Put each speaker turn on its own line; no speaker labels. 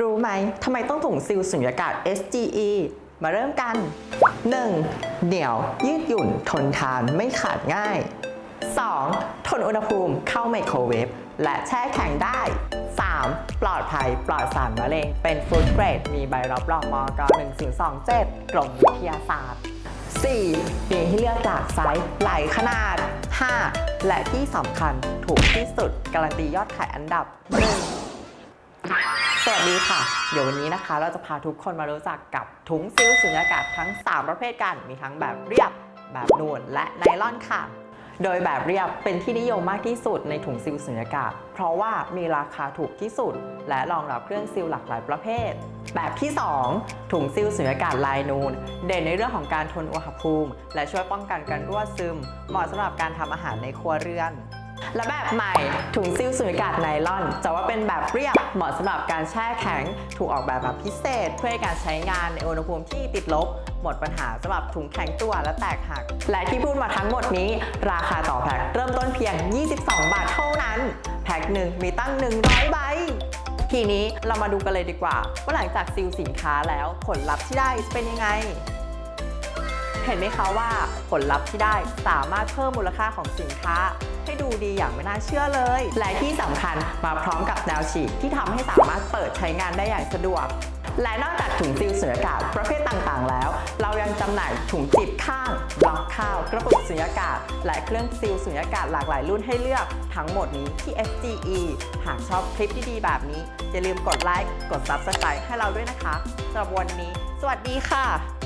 รู้ไหมทำไมต้องถุงซิลสุญญากาศ SGE มาเริ่มกัน 1. เหนียว ยืดหยุ่น ทนทานไม่ขาดง่าย 2. ทนอุณหภูมิเข้าไมโครเวฟและแช่แข็งได้ 3. ปลอดภัย ปลอดสารมะเร็ง เป็นฟู้ดเกรด มีใบรับรองมก1027 กรมวิทยาศาสตร์ 4. มีให้เลือกจากไซส์หลายขนาด 5. และที่สำคัญถูกที่สุด การันตียอดขายอันดับ 1 สวัสดีค่ะ เดี๋ยววันนี้นะคะ เราจะพาทุกคนมารู้จักกับถุงซิลสุญญากาศทั้ง 3 ประเภทกัน มีทั้งแบบเรียบ แบบนูนและไนล่อนค่ะ โดยแบบเรียบเป็นที่นิยมมากที่สุดในถุงซิลสุญญากาศ เพราะว่ามีราคาถูกที่สุด และรองรับเครื่องซิลหลากหลายประเภท แบบที่ 2 ถุงซิลสุญญากาศลายนูน เด่นในเรื่องของการทนอุณหภูมิ และช่วยป้องกันการรั่วซึม เหมาะสำหรับการทำอาหารในครัวเรือน และแบบใหม่ถุงซิลสุญญากาศไนล่อนจะว่าเป็นแบบเรียบเหมาะสำหรับการแช่แข็ง ถูกออกแบบแบบพิเศษ เพื่อการใช้งานในอุณหภูมิที่ติดลบ หมดปัญหาสำหรับถุงแข็งตัวและแตกหัก และที่พูดมาทั้งหมดนี้ ราคาต่อแพ็คเริ่มต้นเพียง 22 บาทเท่านั้น แพ็คหนึ่งมีตั้ง 100ใบทีนี้เรามาดูกันเลยดีกว่าว่าหลังจากซิลสินค้าแล้วผลลัพธ์ที่ได้จะเป็นยังไง เห็นไหมคะว่าผลลัพธ์ที่ได้สามารถเพิ่มมูลค่าของสินค้า ให้ดูดีอย่างไม่น่าเชื่อเลย และที่สำคัญมาพร้อมกับแนวฉีดที่ทำให้สามารถเปิดใช้งานได้อย่างสะดวก และนอกจากถุงซิลสุญญากาศประเภทต่างๆ แล้ว เรายังจำหน่ายถุงจิบข้างบล็อกข้าว กระปุกสุญญากาศ และเครื่องซิลสุญญากาศหลากหลายรุ่นให้เลือกทั้งหมดนี้ที่ SGE หากชอบคลิปดีๆแบบนี้อย่าลืมกดไลค์กด Subscribe ให้เราด้วยนะคะสำหรับวันนี้ สวัสดีค่ะ